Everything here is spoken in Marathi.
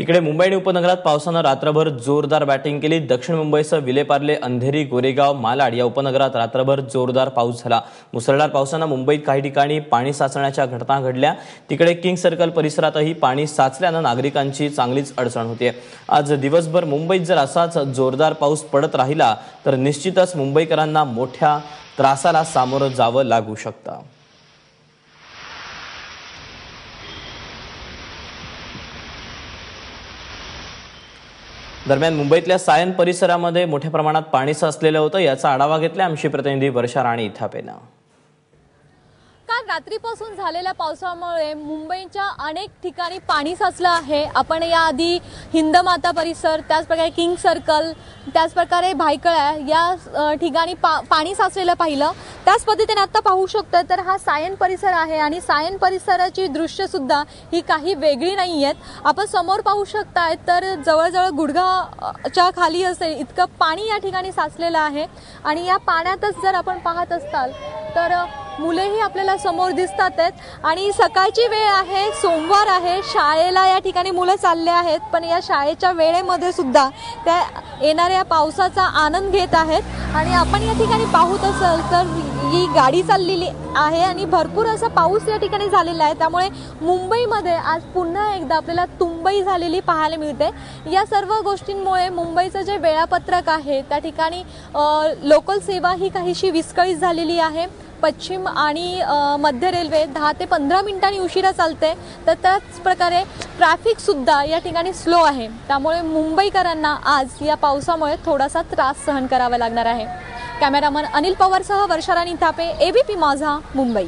इकडे मुंबई आणि उपनगरात पावसानं रात्रभर जोरदार बॅटिंग केली. दक्षिण मुंबईसह विलेपार्ले अंधेरी गोरेगाव मालाड या उपनगरात रात्रभर जोरदार पाऊस झाला. मुसळधार पावसानं मुंबईत काही ठिकाणी पाणी साचण्याच्या घटना घडल्या. तिकडे किंग सर्कल परिसरातही पाणी साचल्यानं नागरिकांची चांगलीच अडचण होते. आज दिवसभर मुंबईत जर असाच जोरदार पाऊस पडत राहिला तर निश्चितच मुंबईकरांना मोठ्या त्रासाला सामोरं जावं लागू शकतं. दरम्यान मुंबईतल्या सायन परिसरामध्ये मोठ्या प्रमाणात पाणी साचलेलं होतं याचा आढावा घेतला आमची प्रतिनिधी वर्षा राणी इथापेनं. रात्रीपासून झालेल्या पावसामुळे मुंबईच्या अनेक ठिकाणी पाणी साचलं आहे. आपण याआधी हिंदमाता परिसर त्याचप्रकारे किंग सर्कल त्याचप्रकारे भायकळ्या या ठिकाणी पा पाणी साचलेलं पाहिलं. त्याच पद्धतीने आत्ता पाहू शकतो तर हा सायन परिसर आहे आणि सायन परिसराची दृश्य सुद्धा ही काही वेगळी नाही आहेत आपण समोर पाहू शकताय तर जवळजवळ गुडघाच्या खाली असेल इतकं पाणी या ठिकाणी साचलेलं आहे. आणि या पाण्यातच जर आपण पाहत असताल तर मुलंही आपल्याला समोर दिसतात आहेत. आणि सकाळची वेळ आहे सोमवार आहे. शाळेला या ठिकाणी मुलं चालले आहेत. पण या शाळेच्या वेळेमध्ये सुद्धा त्या येणाऱ्या पावसाचा आनंद घेत आहेत. आणि आपण या ठिकाणी पाहत असाल तर ही गाडी चाललेली आहे आणि भरपूर असा पाऊस या ठिकाणी झालेला आहे. त्यामुळे मुंबईमध्ये आज पुन्हा एकदा आपल्याला तुंबई झालेली पाहायला मिळते. या सर्व गोष्टींमुळे मुंबईचं जे वेळापत्रक आहे त्या ठिकाणी लोकल सेवा ही काहीशी विस्कळीत झालेली आहे. पश्चिम आणि मध्य रेल्वे दहा ते पंधरा मिनिटांनी उशिरा चालते तर त्याच प्रकारे ट्रॅफिकसुद्धा या ठिकाणी स्लो आहे. त्यामुळे मुंबईकरांना आज या पावसामुळे थोडासा त्रास सहन करावा लागणार आहे. कॅमेरामन अनिल पवारसह वर्षाराणी थापे एबीपी माझा मुंबई.